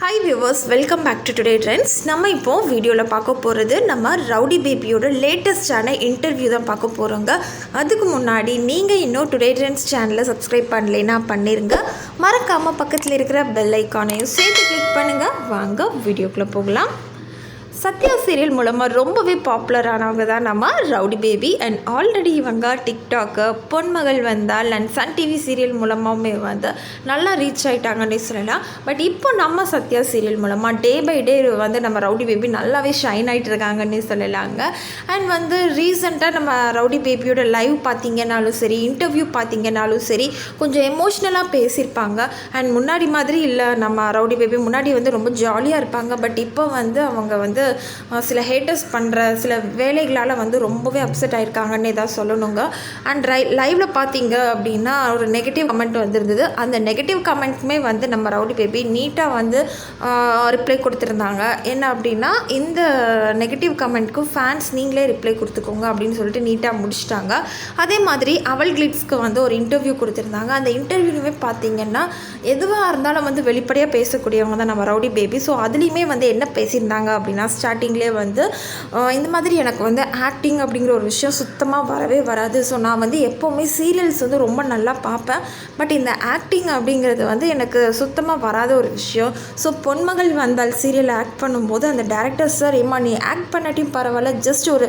Hi viewers welcome back to today trends நம்ம இப்போது வீடியோவில் பார்க்க போகிறது நம்ம ரவுடி பேபியோட லேட்டஸ்டான இன்டர்வியூ தான் பார்க்க போகிறோங்க அதுக்கு முன்னாடி நீங்கள் இன்னும் டுடே ட்ரெண்ட்ஸ் சேனலை சப்ஸ்கிரைப் பண்ணலைன்னா பண்ணிருங்க. மறக்காமல் பக்கத்தில் இருக்கிற பெல் ஐக்கானையும் சேர்த்து கிளிக் பண்ணுங்கள் வாங்க வீடியோக்குள்ளே போகலாம். சத்யா சீரியல் மூலமாக ரொம்பவே பாப்புலரானவங்க தான் நம்ம ரவுடி பேபி அண்ட் ஆல்ரெடி இவங்க TikTok Ponmagal Vandhal and Sun TV serial மூலமாகவுமே வந்து நல்லா ரீச் ஆகிட்டாங்கன்னே சொல்லலாம். பட் இப்போ நம்ம சத்யா சீரியல் மூலமாக டே பை டே வந்து நம்ம ரவுடி பேபி நல்லாவே ஷைன் ஆகிட்டு இருக்காங்கன்னே சொல்லலாங்க. அண்ட் வந்து ரீசெண்டாக நம்ம ரவுடி பேபியோட லைவ் பார்த்தீங்கன்னாலும் சரி இன்டர்வியூ பார்த்தீங்கன்னாலும் சரி கொஞ்சம் எமோஷ்னலாக பேசியிருப்பாங்க. அண்ட் முன்னாடி மாதிரி இல்லை நம்ம ரவுடி பேபி முன்னாடி வந்து ரொம்ப ஜாலியாக இருப்பாங்க. பட் இப்போ வந்து அவங்க வந்து சில ஹேட்டர்ஸ் பண்ணுற சில வேலைகளால் வந்து ரொம்பவே அப்செட் ஆகிருக்காங்கன்னு தான் சொல்லணுங்க. அண்ட் ரை லைவில் பார்த்தீங்க அப்படின்னா ஒரு நெகட்டிவ் கமெண்ட் வந்திருந்தது. அந்த நெகட்டிவ் கமெண்ட்டுமே வந்து நம்ம ரவுடி பேபி நீட்டாக வந்து ரிப்ளை கொடுத்துருந்தாங்க. என்ன அப்படின்னா இந்த நெகட்டிவ் கமெண்ட்க்கு ஃபேன்ஸ் நீங்களே ரிப்ளை கொடுத்துக்கோங்க அப்படின்னு சொல்லிட்டு நீட்டாக முடிச்சிட்டாங்க. அதே மாதிரி அவள் கிளிட்ஸ்க்கு வந்து ஒரு இன்டர்வியூ கொடுத்துருந்தாங்க. அந்த இன்டர்வியூலுமே பார்த்தீங்கன்னா எதுவாக இருந்தாலும் வந்து வெளிப்படையாக பேசக்கூடியவங்க தான் நம்ம ரவுடி பேபி ஸோ அதுலேயுமே வந்து என்ன பேசியிருந்தாங்க அப்படின்னா ஸ்டார்டிங்லேயே வந்து இந்த மாதிரி எனக்கு வந்து ஆக்டிங் அப்படிங்கிற ஒரு விஷயம் சுத்தமாக வரவே வராது. ஸோ நான் வந்து எப்போவுமே சீரியல்ஸ் வந்து ரொம்ப நல்லா பார்ப்பேன். பட் இந்த ஆக்டிங் அப்படிங்கிறது வந்து எனக்கு சுத்தமாக வராத ஒரு விஷயம். ஸோ பொன்மகள் வந்தால் சீரியல் ஆக்ட் பண்ணும்போது அந்த டேரக்டர் சார் ஏமா நீ ஆக்ட் பண்ணாட்டியும் பரவாயில்ல. ஜஸ்ட் ஒரு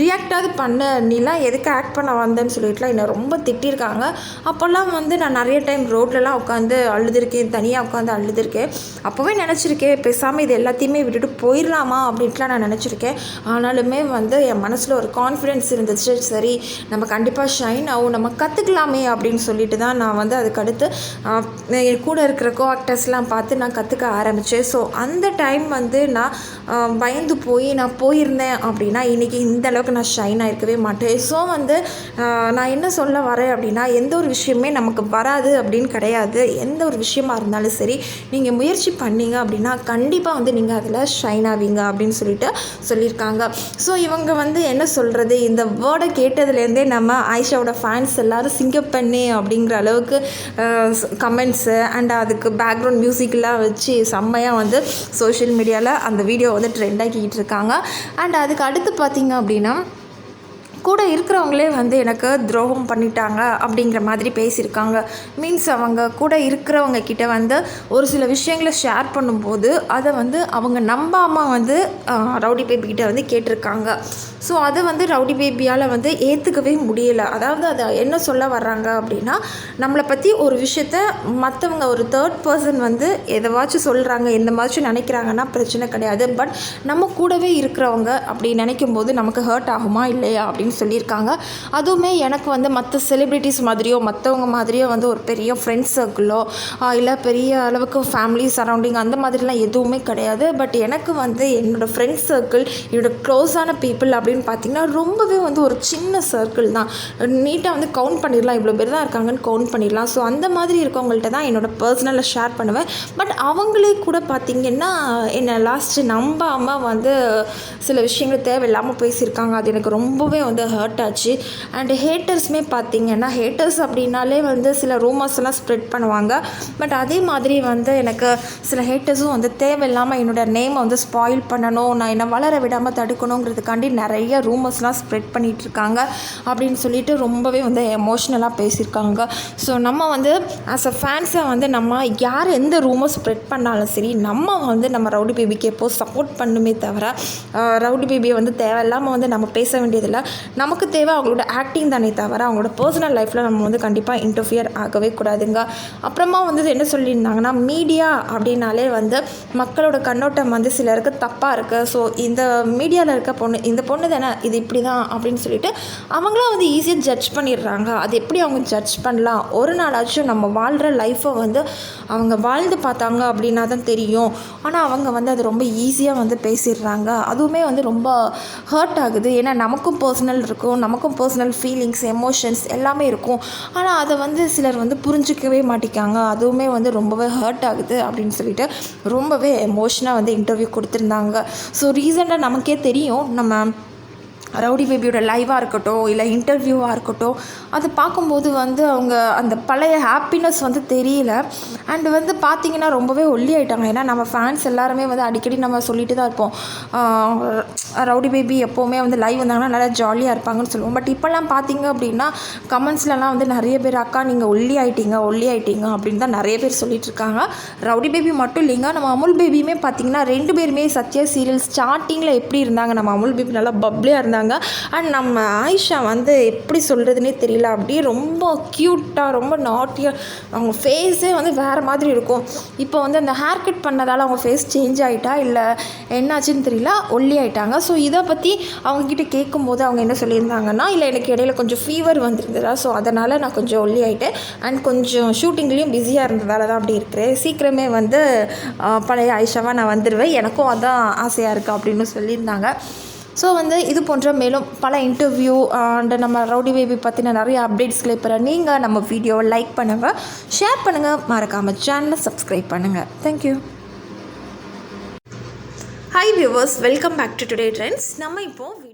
ரியாக்டாவது பண்ண. நீலாம் எதுக்கு ஆக்ட் பண்ண வந்தேன்னு சொல்லிட்டுலாம் என்னை ரொம்ப திட்டிருக்காங்க. அப்போல்லாம் வந்து நான் நிறைய டைம் ரோட்லலாம் உட்காந்து அழுதுருக்கேன். தனியாக உட்காந்து அழுதுருக்கேன். அப்போவே நினச்சிருக்கேன் பேசாமல் இது எல்லாத்தையுமே விட்டுட்டு போயிடலாமா? அப்படின்ட்டுலாம் நான் நினச்சிருக்கேன். ஆனாலுமே வந்து என் மனசில் ஒரு கான்ஃபிடென்ஸ் இருந்துச்சு. சரி நம்ம கண்டிப்பாக ஷைன் ஆகும். நம்ம கற்றுக்கலாமே அப்படின்னு சொல்லிட்டு தான் நான் வந்து அதுக்கடுத்து என் கூட இருக்கிற கோ ஆக்டர்ஸ்லாம் பார்த்து நான் கற்றுக்க ஆரம்பித்தேன் ஸோ அந்த டைம் வந்து நான் பயந்து போய் நான் போயிருந்தேன் அப்படின்னா இன்றைக்கி இந்த அளவுக்கு நான் ஷைன் ஆகிருக்கவே மாட்டேன். ஸோ வந்து நான் என்ன சொல்ல வரேன் அப்படின்னா எந்த ஒரு விஷயமே நமக்கு வராது அப்படின்னு கிடையாது. எந்த ஒரு விஷயமா இருந்தாலும் சரி நீங்கள் முயற்சி பண்ணீங்க அப்படின்னா கண்டிப்பாக வந்து நீங்கள் அதில் ஷைன் ஆவீங்க அப்படின்னு சொல்லிட்டு சொல்லியிருக்காங்க. ஸோ இவங்க வந்து என்ன சொல்கிறது இந்த வேர்டை கேட்டதுலேருந்தே நம்ம ஆயிஷாவோட ஃபேன்ஸ் எல்லோரும் சிங்கப் பண்ணி அப்படிங்கிற அளவுக்கு கமெண்ட்ஸு அண்ட் அதுக்கு பேக்ரவுண்ட் மியூசிக்லாம் வச்சு செம்மையாக வந்து சோஷியல் மீடியாவில் அந்த வீடியோ வந்து ட்ரெண்ட் ஆக்கிக்கிட்டு இருக்காங்க. அண்ட் அதுக்கு அடுத்து பார்த்திங்க அப்படின்னா கூட இருக்கிறவங்களே வந்து எனக்கு துரோகம் பண்ணிட்டாங்க அப்படிங்கிற மாதிரி பேசியிருக்காங்க. மீன்ஸ் அவங்க கூட இருக்கிறவங்க கிட்ட வந்து ஒரு சில விஷயங்களை ஷேர் பண்ணும்போது அதை வந்து அவங்க நம்பாமல் வந்து ரவுடி பேபி கிட்ட வந்து கேட்டிருக்காங்க. ஸோ அதை வந்து ரவுடி பேபியால் வந்து ஏற்றுக்கவே முடியலை. அதாவது அதை என்ன சொல்ல வர்றாங்க அப்படின்னா நம்மளை பற்றி ஒரு விஷயத்த மற்றவங்க ஒரு தேர்ட் பர்சன் வந்து எதவாச்சும் சொல்கிறாங்க எந்த மாதிரிச்சும் நினைக்கிறாங்கன்னா பிரச்சனை கிடையாது. பட் நம்ம கூடவே இருக்கிறவங்க அப்படி நினைக்கும் போது நமக்கு ஹர்ட் ஆகுமா இல்லையா அப்படின்னு சொல்லியிருக்காங்க. அதுவுமே எனக்கு வந்து மற்ற செலிப்ரிட்டிஸ் மாதிரியோ மற்றவங்க மாதிரியோ வந்து ஒரு பெரிய ஃப்ரெண்ட்ஸ் சர்க்கிளோ இல்லை பெரிய அளவுக்கு ஃபேமிலி சரௌண்டிங் அந்த மாதிரிலாம் எதுவுமே கிடையாது. பட் எனக்கு வந்து என்னோடய ஃப்ரெண்ட்ஸ் சர்க்கிள் என்னோடய க்ளோஸான பீப்புள் அப்படின்னு பார்த்திங்கன்னா ரொம்பவே வந்து ஒரு சின்ன சர்க்கிள் தான். நீட்டாக வந்து கவுண்ட் பண்ணிடலாம். இவ்வளோ பேர் தான் இருக்காங்கன்னு கவுண்ட் பண்ணிடலாம். ஸோ அந்த மாதிரி இருக்கவங்கள்ட்ட தான் என்னோடய பர்சனலை ஷேர் பண்ணுவேன். பட் அவங்களே கூட பார்த்திங்கன்னா என்னை லாஸ்ட்டு நம்பாமல் வந்து சில விஷயங்கள் தேவையில்லாமல் பேசியிருக்காங்க. அது எனக்கு ரொம்பவே வந்து ஹர்ட் ஆச்சு. அண்ட் ஹேட்டர்ஸுமே பார்த்தீங்கன்னா ஹேட்டர்ஸ் அப்படின்னாலே வந்து சில ரூமர்ஸ் எல்லாம் ஸ்ப்ரெட் பண்ணுவாங்க. பட் அதே மாதிரி வந்து எனக்கு சில ஹேட்டர்ஸும் வந்து தேவையில்லாமல் என்னோட நேமை வந்து ஸ்பாயில் பண்ணணும் நான் என்னை வளர விடாமல் தடுக்கணுங்கிறதுக்காண்டி நிறைய ரூமர்ஸ்லாம் ஸ்ப்ரெட் பண்ணிகிட்டு இருக்காங்க. அப்படின்னு சொல்லிட்டு ரொம்பவே வந்து எமோஷ்னலாக பேசியிருக்காங்க. ஸோ நம்ம வந்து ஆஸ் அ ஃபேன்ஸை வந்து நம்ம யார் எந்த ரூமர் ஸ்ப்ரெட் பண்ணாலும் சரி நம்ம வந்து நம்ம ரவுடி பேபிக்கு எப்போது சப்போர்ட் பண்ணுமே தவிர ரவுடி பேபியை வந்து தேவையில்லாமல் வந்து நம்ம பேச வேண்டியதில்லை. நமக்கு தேவை அவங்களோட ஆக்டிங் தானே தவிர அவங்களோட பர்சனல் லைஃப்பில் நம்ம வந்து கண்டிப்பாக இன்டர்ஃபியர் ஆகவே கூடாதுங்க. அப்புறமா வந்து என்ன சொல்லியிருந்தாங்கன்னா மீடியா அப்படின்னாலே வந்து மக்களோட கண்ணோட்டம் வந்து சிலருக்கு தப்பாக இருக்குது ஸோ இந்த மீடியாவில் இருக்க பொண்ணு இந்த பொண்ணு தானே இது இப்படி தான் அப்படின்னு சொல்லிட்டு அவங்களாம் வந்து ஈஸியாக ஜட்ஜ் பண்ணிடுறாங்க. அது எப்படி அவங்க ஜட்ஜ் பண்ணலாம்? ஒரு நாளாச்சும் நம்ம வாழ்கிற லைஃப்பை வந்து அவங்க வாழ்ந்து பார்த்தாங்க அப்படின்னா தான் தெரியும். ஆனால் அவங்க வந்து அது ரொம்ப ஈஸியாக வந்து பேசிடுறாங்க. அதுவுமே வந்து ரொம்ப ஹர்ட் ஆகுது. ஏன்னா நமக்கும் பர்சனல் இருக்கும். நமக்கும் பர்சனல் ஃபீலிங்ஸ் எமோஷன்ஸ் எல்லாமே இருக்கும். ஆனால் அதை வந்து சிலர் வந்து புரிஞ்சிக்கவே மாட்டிக்காங்க. அதுவுமே வந்து ரொம்பவே ஹர்ட் ஆகுது அப்படின்னு சொல்லிட்டு ரொம்பவே எமோஷனாக வந்து இன்டர்வியூ கொடுத்துருந்தாங்க. ஸோ ரீசெண்டாக நமக்கே தெரியும். நம்ம ரவுடி பேபியோட லைவாக இருக்கட்டும் இல்லை இன்டர்வியூவாக இருக்கட்டும் அது பார்க்கும்போது வந்து அவங்க அந்த பழைய ஹாப்பினஸ் வந்து தெரியல. அண்டு வந்து பார்த்திங்கன்னா ரொம்பவே ஒல்லி ஆகிட்டாங்க ஏன்னா நம்ம ஃபேன்ஸ் எல்லாருமே வந்து அடிக்கடி நம்ம சொல்லிட்டு தான் இருப்போம். ரவுடி பேபி எப்போவுமே வந்து லைவ் வந்தாங்கன்னா நல்லா ஜாலியாக இருப்பாங்கன்னு சொல்லுவோம். பட் இப்போல்லாம் பார்த்தீங்க அப்படின்னா கமெண்ட்ஸ்லலாம் வந்து நிறைய பேர் அக்கா நீங்கள் ஒல்லி ஆகிட்டீங்க ஒல்லி ஆகிட்டீங்க அப்படின்னு தான் நிறைய பேர் சொல்லிட்டு இருக்காங்க. ரவுடி பேபி மட்டும் இல்லைங்க நம்ம அமுல் பேபியுமே பார்த்தீங்கன்னா ரெண்டு பேருமே சத்யா சீரியல் ஸ்டார்டிங்கில் எப்படி இருந்தாங்க நம்ம அமுல் பேபி நல்லா பப்ளியாக இருந்தாங்க. அண்ட் நம்ம ஆயிஷா வந்து எப்படி சொல்கிறதுனே தெரியல. அப்படியே ரொம்ப க்யூட்டாக ரொம்ப நாட்டியாக அவங்க ஃபேஸே வந்து வேறு மாதிரி இருக்கும். இப்போ வந்து அந்த ஹேர் கட் பண்ணதால் அவங்க ஃபேஸ் சேஞ்ச் ஆகிட்டா இல்லை என்னாச்சுன்னு தெரியல. ஒல்லி ஆயிட்டாங்க. ஸோ இதை பற்றி அவங்கக்கிட்ட கேட்கும்போது அவங்க என்ன சொல்லியிருந்தாங்கன்னா இல்லை எனக்கு இடையில கொஞ்சம் ஃபீவர் வந்துருந்ததா? ஸோ அதனால் நான் கொஞ்சம் ஒல்லி ஆகிட்டேன் அண்ட் கொஞ்சம் ஷூட்டிங்லேயும் பிஸியாக இருந்ததால் தான் அப்படி இருக்கிறேன். சீக்கிரமே வந்து பழைய ஆயிஷாவாக நான் வந்துடுவேன் எனக்கும் அதான் ஆசையாக இருக்குது அப்படின்னு சொல்லியிருந்தாங்க. ஸோ வந்து இது போன்ற மேலும் பல இன்டர்வியூ அண்ட் நம்ம ரவுடி பேபி பற்றின நிறைய அப்டேட்ஸ்களை பெற நீங்கள் நம்ம வீடியோவை லைக் பண்ணுங்கள் ஷேர் பண்ணுங்கள் மறக்காமல் சேனலை சப்ஸ்கிரைப் பண்ணுங்கள் thank you hi viewers welcome back to today trends நம்ம இப்போது